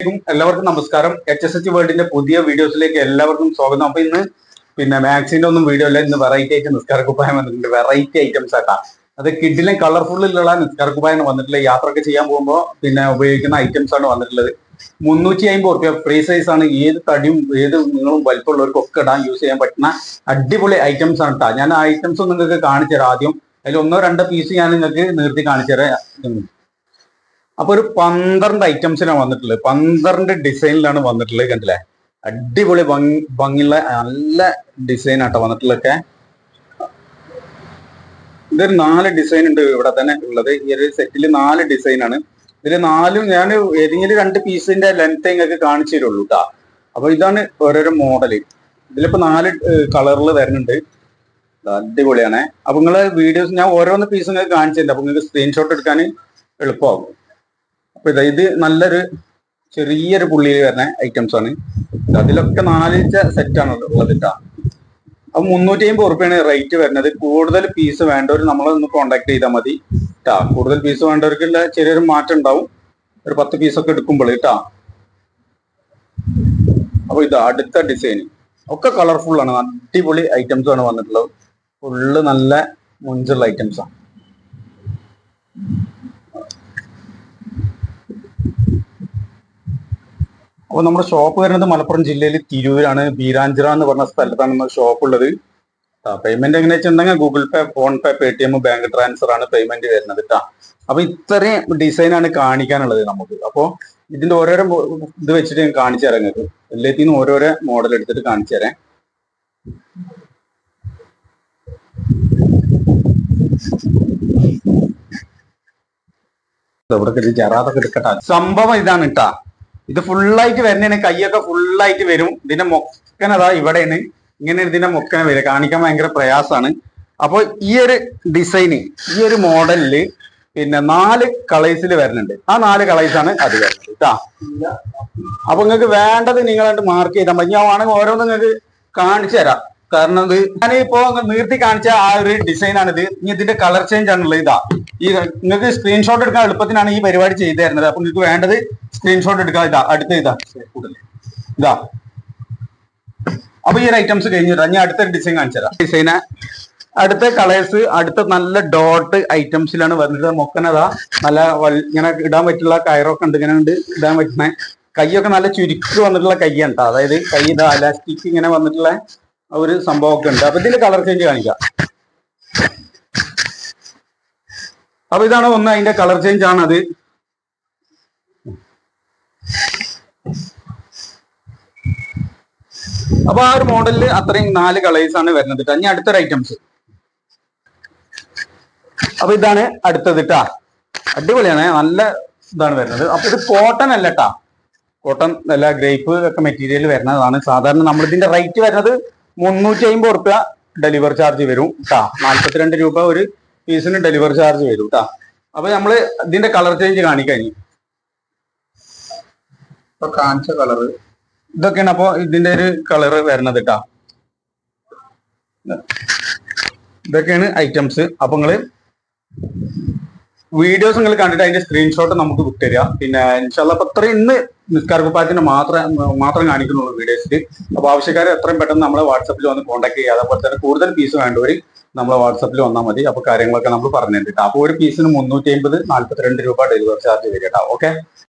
എല്ലാവർക്കും നമസ്കാരം. H S H വേൾഡിന്റെ പുതിയ വീഡിയോസിലേക്ക് എല്ലാവർക്കും സ്വാഗതം. അപ്പൊ ഇന്ന് പിന്നെ മാക്സിന്റെ ഒന്നും വീഡിയോ അല്ല ഇന്ന് വെറൈറ്റി ആയിട്ട് നിസ്കാര കുപ്പായം വന്നിട്ടുണ്ട്. വെറൈറ്റി ഐറ്റംസ് ആട്ടാ. അത് കിഡിലും കളർഫുള്ളിലുള്ള നിസ്കാര കുപ്പായം വന്നിട്ടുള്ളത്. യാത്രയൊക്കെ ചെയ്യാൻ പോകുമ്പോൾ പിന്നെ ഉപയോഗിക്കുന്ന ഐറ്റംസ് ആണ് വന്നിട്ടുള്ളത്. മുന്നൂറ്റി അമ്പത് റുപ്യ ഫ്രീ സൈസ് ആണ്. ഏത് തടിയും ഏത് നിങ്ങളും വലിപ്പമുള്ളവർക്കൊക്കെ ഇടാൻ യൂസ് ചെയ്യാൻ പറ്റുന്ന അടിപൊളി ഐറ്റംസ് ആണ് കേട്ടോ ഞാൻ ഐറ്റംസ് നിങ്ങൾക്ക് കാണിച്ചു തരാം ആദ്യം അതിൽ ഒന്നോ രണ്ടോ പീസ് ഞാൻ നിങ്ങൾക്ക് നിർത്തി കാണിച്ചു തരാം അപ്പൊ ഒരു പന്ത്രണ്ട് ഐറ്റംസിനാണ് വന്നിട്ടുള്ളത്. പന്ത്രണ്ട് ഡിസൈനിലാണ് വന്നിട്ടുള്ളത് കണ്ടില്ലേ? അടിപൊളി ഭംഗി ഭംഗിയുള്ള നല്ല ഡിസൈൻ ആട്ടോ വന്നിട്ടുള്ളതൊക്കെ. ഇതൊരു നാല് ഡിസൈൻ ഉണ്ട് ഇവിടെ തന്നെ ഉള്ളത്. ഈ ഒരു സെറ്റിൽ നാല് ഡിസൈൻ ആണ്. ഇതിൽ നാലും ഞാൻ ഏതെങ്കിലും രണ്ട് പീസിന്റെ ലെങ്ത് നിങ്ങൾക്ക് കാണിച്ചു തരുള്ളൂ കേട്ടോ അപ്പൊ ഇതാണ് ഓരോരോ മോഡൽ ഇതിലിപ്പോ നാല് കളറിൽ വരുന്നുണ്ട്. അടിപൊളിയാണേ അടിപൊളിയാണ്. അപ്പൊ നിങ്ങൾ വീഡിയോസ് ഞാൻ ഓരോന്ന് പീസ് നിങ്ങൾക്ക് കാണിച്ചു തരുന്നുണ്ട് അപ്പൊ നിങ്ങൾക്ക് സ്ക്രീൻഷോട്ട് എടുക്കാൻ എളുപ്പമാകും അപ്പൊ ഇതാ ഇത് നല്ലൊരു ചെറിയൊരു പുള്ളിയിൽ വരുന്ന ഐറ്റംസ് ആണ്. അതിലൊക്കെ നാലിച്ച ആണ് ഉള്ളത് കേട്ടോ അപ്പൊ മുന്നൂറ്റി അമ്പത് ഉറുപ്പിയാണ് റേറ്റ് വരുന്നത്. കൂടുതൽ പീസ് വേണ്ടവർ നമ്മളെ ഒന്ന് കോണ്ടാക്ട് ചെയ്താൽ മതി കേട്ടാ കൂടുതൽ പീസ് വേണ്ടവർക്കുള്ള ചെറിയൊരു മാറ്റം ഉണ്ടാവും. ഒരു പത്ത് പീസൊക്കെ എടുക്കുമ്പോൾ കേട്ടാ അപ്പൊ ഇതാ അടുത്ത ഡിസൈൻ ഒക്കെ കളർഫുൾ ആണ്. അടിപൊളി ഐറ്റംസ് ആണ് വന്നിട്ടുള്ളത്. ഫുള്ള് നല്ല മുഞ്ചുള്ള ഐറ്റംസ് ആണ് അപ്പൊ നമ്മുടെ ഷോപ്പ് വരുന്നത് മലപ്പുറം ജില്ലയിൽ തിരൂരാണ്. ബീരാഞ്ചിറ എന്ന് പറഞ്ഞ സ്ഥലത്താണ് നമ്മുടെ ഷോപ്പ് ഉള്ളത്. പേയ്മെന്റ് എങ്ങനെ വെച്ചിട്ടുണ്ടെങ്കിൽ Google pay phone pay Paytm bank transfer ആണ് പേയ്മെന്റ് വരുന്നത് കേട്ടോ അപ്പൊ ഇത്രയും ഡിസൈനാണ് കാണിക്കാനുള്ളത് നമുക്ക്. അപ്പോ ഇതിന്റെ ഓരോരോ ഇത് വെച്ചിട്ട് ഞാൻ കാണിച്ചു തരാം നിങ്ങൾക്ക്. നിന്നും ഓരോരോ മോഡൽ എടുത്തിട്ട് കാണിച്ചു തരാം. ഇവിടെ ജറാതൊക്കെ എടുക്കട്ടെ. സംഭവം ഇതാണ് കേട്ടാ ഇത് ഫുള്ളായിട്ട് വരുന്നതിന് കൈയൊക്കെ ഫുള്ളായിട്ട് വരും. ഇതിന്റെ മൊക്കന അതാ ഇവിടെയാണ്. ഇങ്ങനെ ഇതിന്റെ മൊക്കന വരും. കാണിക്കാൻ ഭയങ്കര പ്രയാസമാണ് അപ്പോൾ ഈ ഒരു ഡിസൈന് ഈ ഒരു മോഡലിൽ പിന്നെ നാല് കളേഴ്സിൽ വരുന്നുണ്ട്. ആ നാല് കളേഴ്സ് ആണ് അത് വരുന്നത് അപ്പൊ നിങ്ങൾക്ക് വേണ്ടത് നിങ്ങളായിട്ട് മാർക്ക് ചെയ്താൽ മതി. ഞാൻ വേണമെങ്കിൽ ഓരോന്ന് നിങ്ങൾക്ക് കാണിച്ചു തരാം. കാരണം ഇത് ഞാനിപ്പോ നീർത്തി കാണിച്ച ആ ഒരു ഡിസൈൻ ആണ് ഇത് ഇനി ഇതിന്റെ കളർ ചേഞ്ച് ആണുള്ളത് ഇതാ. ഈ നിങ്ങൾക്ക് സ്ക്രീൻഷോട്ട് എടുക്കാൻ എളുപ്പത്തിനാണ് ഈ പരിപാടി ചെയ്തു തരുന്നത് അപ്പൊ നിങ്ങൾക്ക് വേണ്ടത് സ്ക്രീൻഷോട്ട് എടുക്കാം ഇതാ അടുത്ത ഇതാ. ഇതാ. അപ്പൊ ഈ ഒരു ഐറ്റംസ് കഴിഞ്ഞു തരാം ഞാൻ അടുത്ത ഡിസൈൻ കാണിച്ചു തരാം. ഡിസൈന് അടുത്ത കളേഴ്സ് അടുത്ത നല്ല ഡോട്ട് ഐറ്റംസിലാണ് വരുന്നത്. മൊക്കനതാ നല്ല ഇങ്ങനെ ഇടാൻ പറ്റുള്ള കയറൊക്കെ ഉണ്ട്. ഇങ്ങനെ ഉണ്ട് ഇടാൻ പറ്റുന്ന. കൈയൊക്കെ നല്ല ചുരുക്കി വന്നിട്ടുള്ള കൈയാണ് കേട്ടോ അതായത് കൈ ഇതാ അലാസ്റ്റിക് ഇങ്ങനെ വന്നിട്ടുള്ള ഒരു സംഭവമൊക്കെ ഉണ്ട്. അപ്പൊ ഇതിന്റെ കളർ ചേഞ്ച് കാണിക്കാം. അപ്പൊ ഇതാണ് ഒന്ന് അതിന്റെ കളർ ചേഞ്ച് ആണ് അത് അപ്പൊ ആ ഒരു മോഡലിൽ അത്രയും നാല് കളേഴ്സ് ആണ് വരുന്നത് കേട്ടോ ഇനി അടുത്തൊരു ഐറ്റംസ് അപ്പൊ ഇതാണ് അടുത്തത് ട്ടാ. അടിപൊളിയാണ്. നല്ല ഇതാണ് വരുന്നത്. അപ്പൊ ഇത് കോട്ടൺ അല്ല ട്ടാ. കോട്ടൺ അല്ല ഗ്രേപ്പ് ഒക്കെ മെറ്റീരിയൽ വരുന്നതാണ്. സാധാരണ നമ്മൾ ഇതിന്റെ റേറ്റ് വരുന്നത് മുന്നൂറ്റി അമ്പത് റുപ്യ ഡെലിവർ ചാർജ് വരും ട്ടാ. നാല്പത്തിരണ്ട് രൂപ ഒരു പീസിന് ഡെലിവർ ചാർജ് വരും ട്ടാ. അപ്പൊ നമ്മൾ ഇതിന്റെ കളർ ചേഞ്ച് കാണിക്കഴിഞ്ഞു കാണിച്ച കളറ് ഇതൊക്കെയാണ് അപ്പൊ ഇതിന്റെ ഒരു കളറ് വരുന്നത് ട്ടാ. ഇതൊക്കെയാണ് ഐറ്റംസ് അപ്പൊ നിങ്ങൾ വീഡിയോസ് നിങ്ങൾ കണ്ടിട്ട് അതിന്റെ സ്ക്രീൻഷോട്ട് നമുക്ക് വിട്ടുതരിക പിന്നെ ഇൻഷാല്ല അപ്പൊ അത്രയും ഇന്ന് നിസ്കാര കുപ്പായത്തിന് മാത്രം മാത്രം കാണിക്കുന്നുള്ളൂ വീഡിയോസിൽ അപ്പൊ ആവശ്യക്കാരെ എത്രയും പെട്ടെന്ന് നമ്മളെ വാട്സപ്പിൽ വന്ന് കോൺടാക്ട് ചെയ്യുക. അതേപോലെ തന്നെ കൂടുതൽ പീസ് വേണ്ടവർ നമ്മളെ വാട്സപ്പിൽ വന്നാൽ മതി. അപ്പൊ കാര്യങ്ങളൊക്കെ നമ്മൾ പറഞ്ഞിട്ടുണ്ട് അപ്പൊ ഒരു പീസിന് മുന്നൂറ്റി അമ്പത് നാല്പത്തിരണ്ട് രൂപ ഡെലിവറി ചാർജ് വരും കേട്ടോ. ഓക്കെ